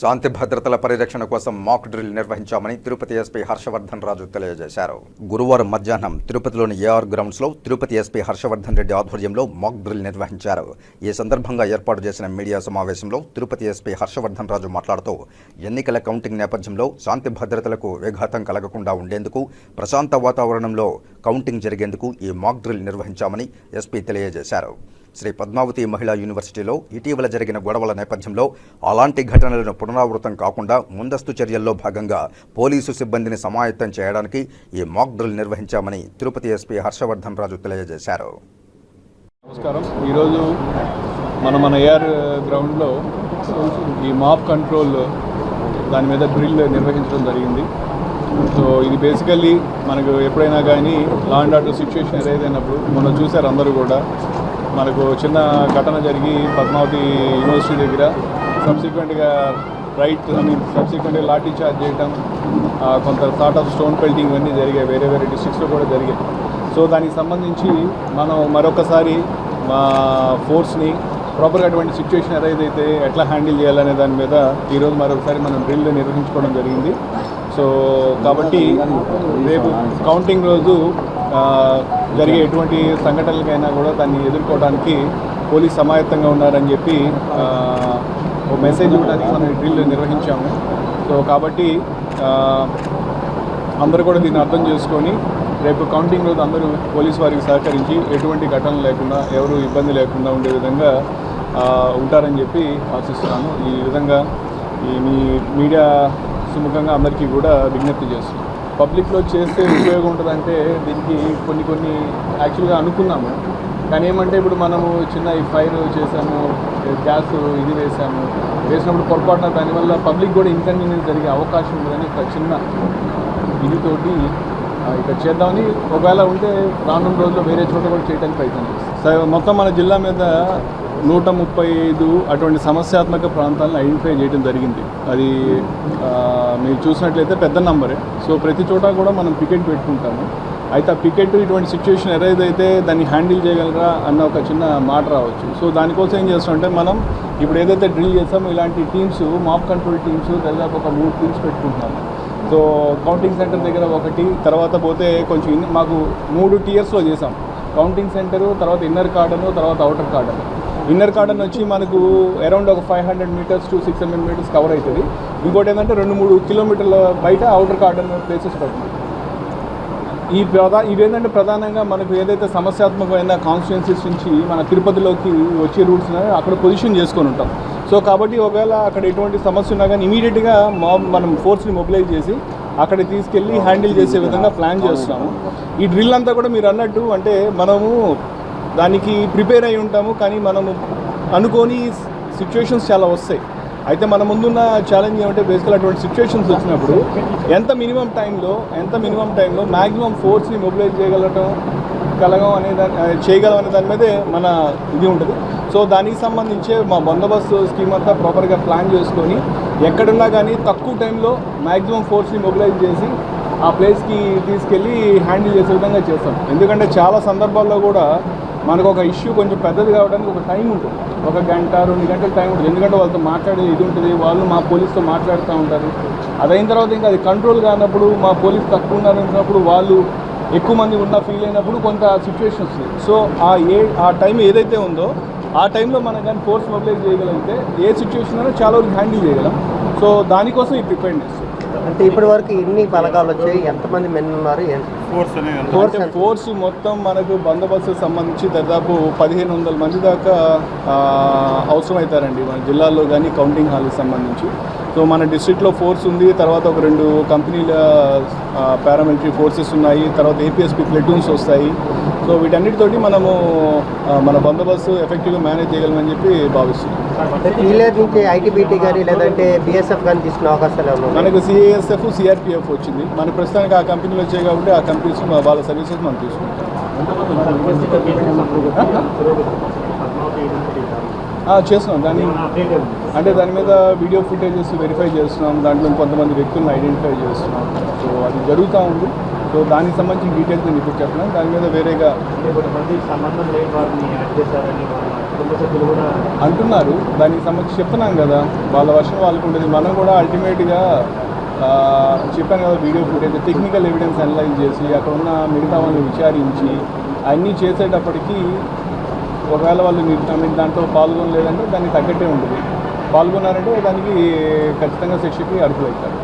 శాంతి భద్రతల పరిరక్షణ కోసం మాక్ డ్రిల్ నిర్వహించామని తిరుపతి ఎస్పీ హర్షవర్ధన్ రాజు తెలియజేశారు. గురువారం మధ్యాహ్నం తిరుపతిలోని ఏఆర్ గ్రౌండ్స్లో తిరుపతి ఎస్పీ హర్షవర్ధన్ రెడ్డి ఆధ్వర్యంలో మాక్ డ్రిల్ నిర్వహించారు. ఈ సందర్భంగా ఏర్పాటు చేసిన మీడియా సమావేశంలో తిరుపతి ఎస్పీ హర్షవర్ధన్ రాజు మాట్లాడుతూ ఎన్నికల కౌంటింగ్ నేపథ్యంలో శాంతి భద్రతలకు విఘాతం కలగకుండా ఉండేందుకు ప్రశాంత వాతావరణంలో కౌంటింగ్ జరిగేందుకు ఈ మాక్ డ్రిల్ నిర్వహించామని ఎస్పీ తెలియజేశారు. శ్రీ పద్మావతి మహిళా యూనివర్సిటీలో ఇటీవల జరిగిన గొడవల నేపథ్యంలో అలాంటి ఘటనలను పునరావృతం కాకుండా ముందస్తు చర్యల్లో భాగంగా పోలీసు సిబ్బందిని సమాయత్తం చేయడానికి ఈ మాక్ డ్రిల్ నిర్వహించామని తిరుపతి ఎస్పీ హర్షవర్ధన్ రాజు తెలియజేశారు. నమస్కారం. ఈరోజు మన మన ఏఆర్ గ్రౌండ్లో ఈ మాప్ కంట్రోల్ దాని మీద డ్రిల్ నిర్వహించడం జరిగింది. సో ఇది బేసికల్లీ మనకు ఎప్పుడైనా కానీ లా అండ్ ఆర్డర్ సిచ్యువేషన్ ఏదైనప్పుడు మొన్న చూశారు అందరూ కూడా. మనకు చిన్న ఘటన జరిగి పద్మావతి యూనివర్సిటీ దగ్గర సబ్సిక్వెంట్గా రైట్ ఐ మీన్ సబ్సిక్వెంట్గా లాఠీ చార్జ్ చేయటం కొంత సార్ట్ ఆఫ్ స్టోన్ పెల్టింగ్ ఇవన్నీ జరిగాయి. వేరే వేరే డిస్ట్రిక్ట్స్లో కూడా జరిగాయి. సో దానికి సంబంధించి మనం మరొకసారి మా ఫోర్స్ని ప్రాపర్గా అటువంటి సిచ్యువేషన్ ఏదైతే ఎట్లా హ్యాండిల్ చేయాలనే దాని మీద ఈరోజు మరొకసారి మనం డ్రిల్ నిర్వహించుకోవడం జరిగింది. సో కాబట్టి రేపు కౌంటింగ్ రోజు జరిగే ఎటువంటి సంఘటనలకైనా కూడా దాన్ని ఎదుర్కోవడానికి పోలీస్ సమాయత్తంగా ఉన్నారని చెప్పి ఒక మెసేజ్ ఇవ్వడానికి మనం డ్రిల్ నిర్వహించాము. సో కాబట్టి అందరూ కూడా దీన్ని అర్థం చేసుకొని రేపు కౌంటింగ్ రోజు అందరూ పోలీస్ వారికి సహకరించి ఎటువంటి ఘటనలు లేకుండా ఎవరు ఇబ్బంది లేకుండా ఉండే విధంగా ఉంటారని చెప్పి ఆశిస్తున్నాను. ఈ విధంగా ఈ మీ మీడియా సుముఖంగా అందరికీ కూడా విజ్ఞప్తి చేస్తున్నాం పబ్లిక్లో చేస్తే ఉపయోగం ఉంటుందంటే దీనికి కొన్ని కొన్ని యాక్చువల్గా అనుకున్నాము. కానీ ఏమంటే ఇప్పుడు మనము చిన్న ఈ ఫైర్ చేసాము గ్యాస్ ఇది వేసాము వేసినప్పుడు పొరపాటున దానివల్ల పబ్లిక్ కూడా ఇన్కన్వీనియన్స్ జరిగే అవకాశం ఉందని ఒక చిన్న ఇదితోటి ఇక్కడ చేద్దామని ఒకవేళ ఉంటే రానున్న రోజుల్లో వేరే చోట కూడా చేయడానికి ప్రయత్నం చేస్తాం. మొత్తం మన జిల్లా మీద నూట ముప్పై ఐదు అటువంటి సమస్యాత్మక ప్రాంతాలను ఐడెంటిఫై చేయడం జరిగింది. అది మీరు చూసినట్లయితే పెద్ద నంబరే. సో ప్రతి చోట కూడా మనం పికెట్ పెట్టుకుంటాము. అయితే ఆ పికెట్ ఇటువంటి సిచ్యువేషన్ ఏదైతే దాన్ని హ్యాండిల్ చేయగలరా అన్న ఒక చిన్న మాట రావచ్చు. సో దానికోసం ఏం చేస్తామంటే మనం ఇప్పుడు ఏదైతే డ్రిల్ చేస్తామో ఇలాంటి టీమ్స్ మాప్ కంట్రోల్ టీమ్స్ దాదాపు ఒక మూడు టీమ్స్ పెట్టుకుంటున్నాము. సో కౌంటింగ్ సెంటర్ దగ్గర ఒకటి తర్వాత పోతే కొంచెం మాకు మూడు టీయర్స్లో చేసాం. కౌంటింగ్ సెంటరు తర్వాత ఇన్నర్ కార్డను తర్వాత అవుటర్ కార్డను ఇన్నర్ కార్డన్ వచ్చి మనకు అరౌండ్ ఒక five hundred metres to six hundred metres cover అవుతుంది. ఇంకోటి ఏంటంటే రెండు మూడు కిలోమీటర్ల బయట అవుటర్ కార్డన్ ప్లేసెస్ పడుతుంది. ఈ ప్రధా ఇవేంటంటే ప్రధానంగా మనకు ఏదైతే సమస్యాత్మకమైన కాన్స్టిట్యున్సీస్ నుంచి మన తిరుపతిలోకి వచ్చే రూట్స్ అక్కడ పొజిషన్ చేసుకొని ఉంటాం. సో కాబట్టి ఒకవేళ అక్కడ ఎటువంటి సమస్య ఉన్నా కానీ ఇమీడియట్గా మా మనం ఫోర్స్ని మొబిలైజ్ చేసి అక్కడ తీసుకెళ్ళి హ్యాండిల్ చేసే విధంగా ప్లాన్ చేస్తున్నాము ఈ డ్రిల్ అంతా కూడా మీరు అన్నట్టు అంటే మనము దానికి ప్రిపేర్ అయి ఉంటాము కానీ మనము అనుకోని సిచ్యువేషన్స్ చాలా వస్తాయి. అయితే మన ముందున్న ఛాలెంజ్ ఏమంటే బేసికల్ అటువంటి సిచ్యువేషన్స్ వచ్చినప్పుడు ఎంత మినిమం టైంలో ఎంత మినిమం టైంలో మ్యాక్సిమం ఫోర్స్ని మొబిలైజ్ చేయగలటం కలగం అనే దాని చేయగలం అనే దాని మీదే మన ఇది ఉంటుంది. సో దానికి సంబంధించే మా బందోబస్తు స్కీమ్ అంతా ప్రాపర్గా ప్లాన్ చేసుకొని ఎక్కడున్నా కానీ తక్కువ టైంలో మ్యాక్సిమం ఫోర్స్ని మొబిలైజ్ చేసి ఆ ప్లేస్కి తీసుకెళ్ళి హ్యాండిల్ చేసే విధంగా చేస్తాం. ఎందుకంటే చాలా సందర్భాల్లో కూడా మనకు ఒక ఇష్యూ కొంచెం పెద్దది కావడానికి ఒక టైం ఉంటుంది. ఒక గంట రెండు గంటల టైం ఉంటుంది. ఎందుకంటే వాళ్ళతో మాట్లాడే ఇది ఉంటుంది. వాళ్ళు మా పోలీస్తో మాట్లాడుతూ ఉంటారు. అదైన తర్వాత ఇంకా అది కంట్రోల్ కానప్పుడు మా పోలీస్ తక్కువ ఉన్నారనుకున్నప్పుడు వాళ్ళు ఎక్కువ మంది ఉన్న ఫీల్ అయినప్పుడు కొంత సిచ్యువేషన్ వస్తుంది సో ఆ ఏ ఆ టైం ఏదైతే ఉందో ఆ టైంలో మనం కానీ ఫోర్స్ మొబిలైజ్ చేయగలిగితే ఏ సిచ్యువేషన్ అయినా చాలా వరకు హ్యాండిల్ చేయగలం. సో దానికోసం ఈ ప్రిపేర్నెస్ అంటే ఇప్పటి వరకు ఎన్ని పథకాలు వచ్చాయి? ఎంతమంది మెన్ ఉన్నారు? ఫోర్స్? ఫోర్స్ మొత్తం మనకు బందోబస్తు సంబంధించి దాదాపు పదిహేను వందల మంది దాకా ఆ, అవసరం అవుతారండి మన జిల్లాలో కానీ కౌంటింగ్ హాల్కి సంబంధించి. సో మన డిస్ట్రిక్ట్లో ఫోర్స్ ఉంది తర్వాత ఒక రెండు కంపెనీల పారామిలిటరీ ఫోర్సెస్ ఉన్నాయి తర్వాత ఏపీఎస్పీ ప్లెటూన్స్ వస్తాయి. సో వీటన్నిటితోటి మనము మన బందోబస్తు ఎఫెక్టివ్గా మేనేజ్ చేయగలమని చెప్పి భావిస్తున్నాం. ఐటీబీటీ కానీ లేదంటే బిఎస్ఎఫ్ కానీ తీసుకునే అవకాశాలు మనకు సిఏఎస్ఎఫ్ సిఆర్పిఎఫ్ వచ్చింది. మన ప్రస్తుతానికి ఆ కంపెనీలు వచ్చాయి కాబట్టి ఆ కంపెనీస్ వాళ్ళ సర్వీసెస్ మనం తీసుకుంటాం. చేస్తున్నాం. దాన్ని అంటే దాని మీద వీడియో ఫుటేజెస్ వెరిఫై చేస్తున్నాం. దాంట్లో కొంతమంది వ్యక్తులను ఐడెంటిఫై చేస్తున్నాం. సో అది జరుగుతూ ఉంది. సో దానికి సంబంధించిన డీటెయిల్స్ నేను ఇప్పుడు చెప్తున్నాను. దాని మీద వేరేగా అంటున్నారు. దానికి సంబంధించి చెప్తున్నాం కదా. వాళ్ళ వర్షం వాళ్ళకు ఉంటుంది. మనం కూడా అల్టిమేట్గా చెప్పాను కదా video footage technical evidence analyse చేసి అక్కడ ఉన్న మిగతా వాళ్ళని విచారించి అన్నీ చేసేటప్పటికి ఒకవేళ వాళ్ళు ని- దాంట్లో పాల్గొనలేదంటే దానికి తగ్గట్టే ఉంటుంది. పాల్గొన్నారంటే దానికి ఖచ్చితంగా శిక్షకి అర్హులవుతారు.